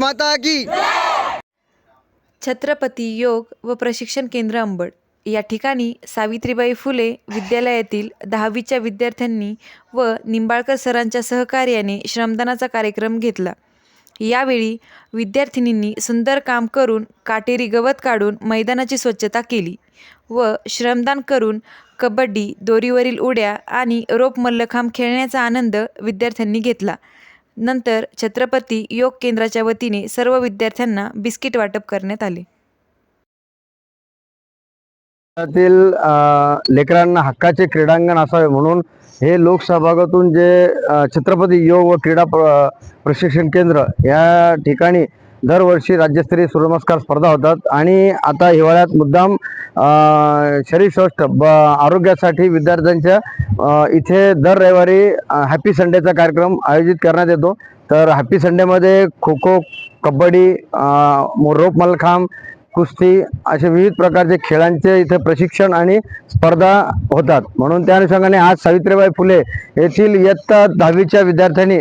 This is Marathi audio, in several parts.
भारत माता की छत्रपती योग व प्रशिक्षण केंद्र अंबड. या ठिकाणी सावित्रीबाई फुले विद्यालयातील दहावीच्या विद्यार्थ्यांनी व निंबाळकर सरांच्या सहकार्याने श्रमदानाचा कार्यक्रम घेतला. यावेळी विद्यार्थिनींनी सुंदर काम करून काटेरी गवत काढून मैदानाची स्वच्छता केली व श्रमदान करून कबड्डी दोरीवरील उड्या आणि रोप मल्लखांब खेळण्याचा आनंद विद्यार्थ्यांनी घेतला. नंतर छत्रपती योग केंद्राच्या वतीने सर्व विद्यार्थ्यांना बिस्किट वाटप करण्यात आले. तील लेकरांना हक्काचे क्रीडांगण असावे म्हणून हे लोकसहभागातून जे छत्रपती योग व क्रीडा प्रशिक्षण केंद्र या ठिकाणी दरवर्षी राज्यस्तरीय सूर्यनमस्कार स्पर्धा होतात आणि आता हिवाळ्यात मुद्दाम अ, शरीरसौष्ठ ब आरोग्यासाठी विद्यार्थ्यांच्या इथे दर रविवारी हॅपी संडेचा कार्यक्रम आयोजित करण्यात येतो. तर हॅपी संडेमध्ये खो खो कबड्डी रोप मलखांब कुस्ती असे विविध प्रकारचे खेळांचे इथे प्रशिक्षण आणि स्पर्धा होतात. म्हणून त्या अनुषंगाने आज सावित्रीबाई फुले येथील इयत्ता दहावीच्या विद्यार्थ्यांनी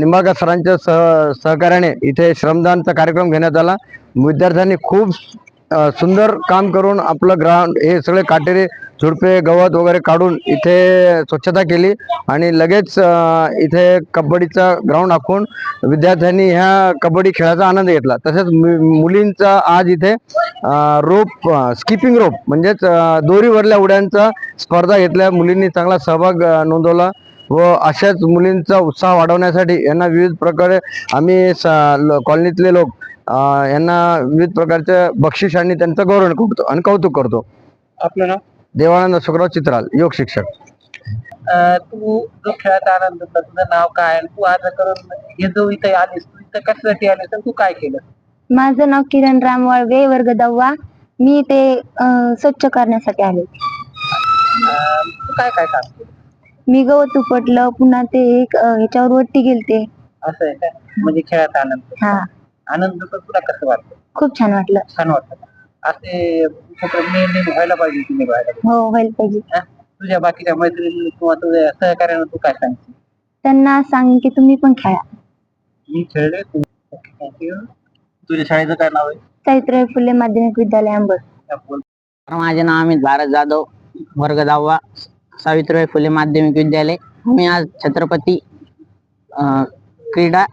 निंबाळकर सरांच्या सह सहकार्याने इथे श्रमदानचा कार्यक्रम घेण्यात आला. विद्यार्थ्यांनी खूप सुंदर काम करून आपलं ग्राउंड हे सगळे काटेरी झुडपे गवत वगैरे काढून इथे स्वच्छता केली आणि लगेच इथे कबड्डीचा ग्राउंड आखून विद्यार्थ्यांनी ह्या कबड्डी खेळाचा आनंद घेतला. तसेच मु- मुलींचा आज इथे रोप स्किपिंग रोप म्हणजेच दोरीवरल्या उड्यांचा स्पर्धा घेतल्या. मुलींनी चांगला सहभाग नोंदवला व अशाच मुलींचा उत्साह वाढवण्यासाठी यांना विविध प्रकारे आम्ही स- ल- कॉलनीतले लोक यांना विविध प्रकारच्या बक्षिसांनी त्यांचं गौरव करतो आणि कौतुक करतो. आपलं नाव? देवानंद शुक्रराव चित्राल योग शिक्षक. अं, तू जो खेळाचा आनंद होता तुझं नाव काय? आणि तू आज करून हे जो इथे आलीस तू इथं कशासाठी आलीस आणि तू काय केलं? माझं नाव किरण राम वाळवे वर्ग दहावा. मी ते अं, स्वच्छ करण्यासाठी आले. अं, तू काय काय काम केलं? मी गवत उपटलं पुन्हा ते एक अं, ह्याच्यावर वरती गेलते. असं आहे का? म्हणजे खेळाचा आनंद हा. आनंद तर तुला कसं वाटतं खूप छान वाटलं. छान वाटतं का? असे उपक्रम नेहमी व्हायला पाहिजे की नाही व्हायला पाहिजे हो व्हायला पाहिजे. हा? तुझ्या बाकीच्या मैत्रिणी किंवा तुझ्या सहकार्यानं तू काय सांगशील? त्यांना सांग की तुम्ही पण खेळा. मी खेळले थँक्यू तुझ्या शाळेचं काय नाव आहे? सावित्रीबाई फुले माध्यमिक विद्यालय अंबड. बोल. माझे नाव अमित भारत जाधव वर्ग दहावा सावित्रीबाई फुले माध्यमिक विद्यालय. मी आज छत्रपती अं, क्रीडा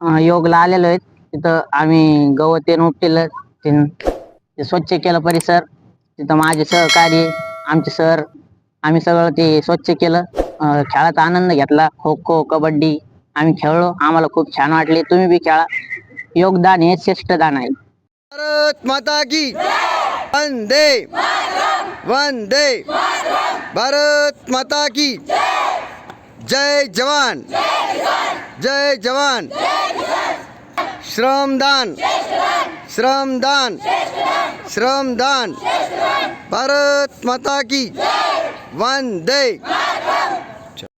अं, योगला आलेलो आहेत तिथं आम्ही गवत ते उपटेलं ते ते स्वच्छ केलं परिसर. तिथं माझे सहकारी आमचे सर. आम्ही सगळं ते स्वच्छ केलं. अं, खेळाचा आनंद घेतला. खो खो कबड्डी. आम्ही खेळलो. आम्हाला खूप छान वाटले. तुम्ही बी खेळा. योगदान हे श्रेष्ठ दान आहे. भारत माता की वंदे. वंदे. भारत माता की जय जवान. जय जवान. श्रमदान श्रमदान श्रमदान भारत माता की। वंदे।